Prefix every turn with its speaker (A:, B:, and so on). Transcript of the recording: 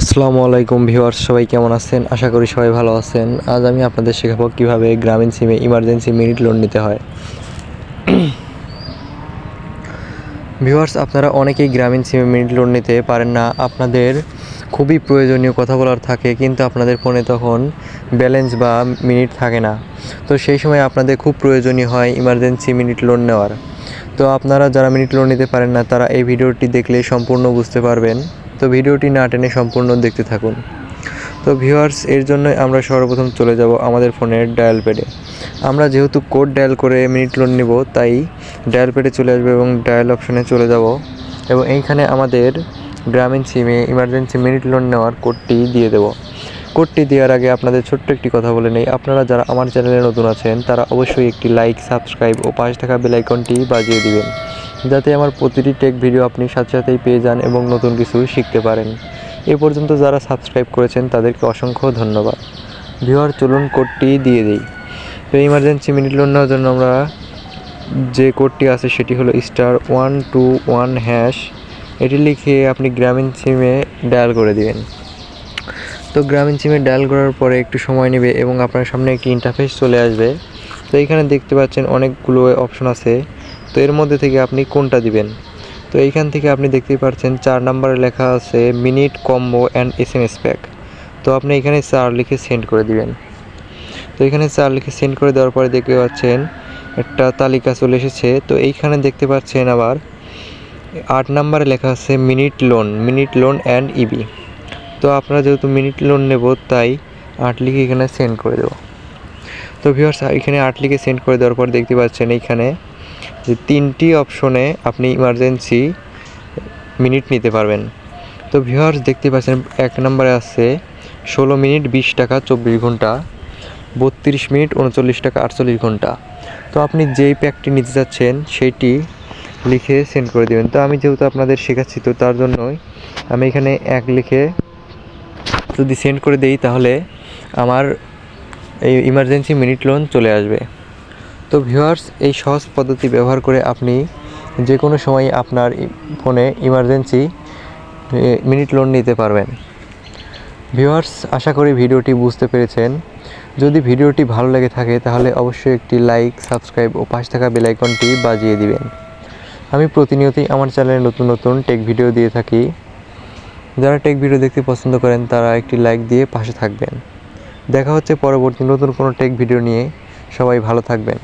A: আসসালামু আলাইকুম ভিউয়ার্স, সবাই কেমন আছেন? আশা করি সবাই ভালো আছেন। আজ আমি আপনাদের শেখাবো কীভাবে গ্রামীণ সিমে ইমার্জেন্সি মিনিট লোন নিতে হয়। ভিউয়ার্স, আপনারা অনেকেই গ্রামীণ সিমে মিনিট লোন নিতে পারেন না। আপনাদের খুবই প্রয়োজনীয় কথা বলার থাকে, কিন্তু আপনাদের ফোনে তখন ব্যালেন্স বা মিনিট থাকে না। তো সেই সময় আপনাদের খুব প্রয়োজনীয় হয় ইমার্জেন্সি মিনিট লোন নেওয়ার। তো আপনারা যারা মিনিট লোন নিতে পারেন না, তারা এই ভিডিওটি দেখলে সম্পূর্ণ বুঝতে পারবেন। তো ভিডিওটি না টেনে সম্পূর্ণ দেখতে থাকুন। তো ভিউয়ার্স এর জন্যই আমরা সর্বপ্রথম চলে যাব আমাদের ফোনের ডায়াল প্যাডে আমরা যেহেতু কোড ডায়াল করে মিনিট লোন নিব, তাই ডায়াল প্যাডে চলে আসবে এবং ডায়াল অপশনে চলে যাব। এবং এইখানে আমাদের গ্রামীণ সিমে ইমার্জেন্সি মিনিট লোন নেওয়ার কোডটি দিয়ে দেব। কোডটি দেওয়ার আগে আপনাদের ছোট্ট একটি কথা বলে নেই। আপনারা যারা আমার চ্যানেলে নতুন আছেন, তারা অবশ্যই একটি লাইক সাবস্ক্রাইব ও পাঁচ টাকা বেলাইকনটি বাজিয়ে দিবেন, যাতে আমার প্রতিটি টেক ভিডিও আপনি সাথে সাথেই পেয়ে যান এবং নতুন কিছু শিখতে পারেন। এ পর্যন্ত যারা সাবস্ক্রাইব করেছেন, তাদেরকে অসংখ্য ধন্যবাদ। ভিওয়ার চলুন কোডটি দিয়ে দিই। তো ইমার্জেন্সি মিনিট লোন নেওয়ার জন্য আমরা যে কোডটি আছে, সেটি হলো star one two one hash এটি লিখে আপনি গ্রামীণ সিমে ডায়াল করে দিবেন। তো গ্রামীণ সিমে ডায়াল করার পরে একটু সময় নেবে এবং আপনার সামনে একটি ইন্টারফেস চলে আসবে। তো এইখানে দেখতে পাচ্ছেন অনেকগুলো অপশন আছে। তো এর মধ্যে থেকে আপনি কোনটা দিবেন? তো এইখান থেকে আপনি দেখতেই পাচ্ছেন চার নম্বরে লেখা আছে minute combo and S M S pack তো আপনি এখানে চার লিখে সেন্ড করে দিবেন। তো এখানে চার লিখে সেন্ড করে দেওয়ার পরে দেখতে পাচ্ছেন একটা তালিকা চলে এসেছে। তো এইখানে দেখতে পাচ্ছেন আবার আট নম্বরে লেখা আছে minute loan minute loan and EB তো আপনারা যেহেতু মিনিট লোন নেব, তাই আট লিখে এখানে সেন্ড করে দেবো। তো ভিউয়ার্স এখানে আট লিখে সেন্ড করে দেওয়ার পর দেখতে পাচ্ছেন এইখানে যে তিনটি অপশনে আপনি ইমার্জেন্সি মিনিট নিতে পারবেন। তো ভিউয়ার্স দেখতে পাচ্ছেন এক নম্বরে আছে ষোলো মিনিট বিশ টাকা চব্বিশ ঘণ্টা, বত্রিশ মিনিট উনচল্লিশ টাকা আটচল্লিশ ঘণ্টা। তো আপনি যেই প্যাকটি নিতে চাচ্ছেন সেইটি লিখে সেন্ড করে দেবেন। তো আমি যেহেতু আপনাদের শেখাচ্ছি, তো তার জন্যই আমি এখানে এক লিখে যদি সেন্ড করে দেই, তাহলে আমার এই ইমার্জেন্সি মিনিট লোন চলে আসবে। তো ভিউয়ার্স এই সহজ পদ্ধতি ব্যবহার করে আপনি যে কোনো সময় আপনার ফোনে ইমার্জেন্সি মিনিট লোন নিতে পারবেন। ভিউয়ার্স আশা করি ভিডিওটি বুঝতে পেরেছেন। যদি ভিডিওটি ভালো লেগে থাকে, তাহলে অবশ্যই একটি লাইক সাবস্ক্রাইব ও পাঁচ টাকা বেল আইকনটি বাজিয়ে দিবেন। আমি প্রতিনিয়তই আমার চ্যানেলে নতুন নতুন টেক ভিডিও দিয়ে থাকি। যারা টেক ভিডিও দেখতে পছন্দ করেন, তারা একটি লাইক দিয়ে পাশে থাকবেন। দেখা হচ্ছে পরবর্তী নতুন কোনো টেক ভিডিও নিয়ে। সবাই ভালো থাকবেন।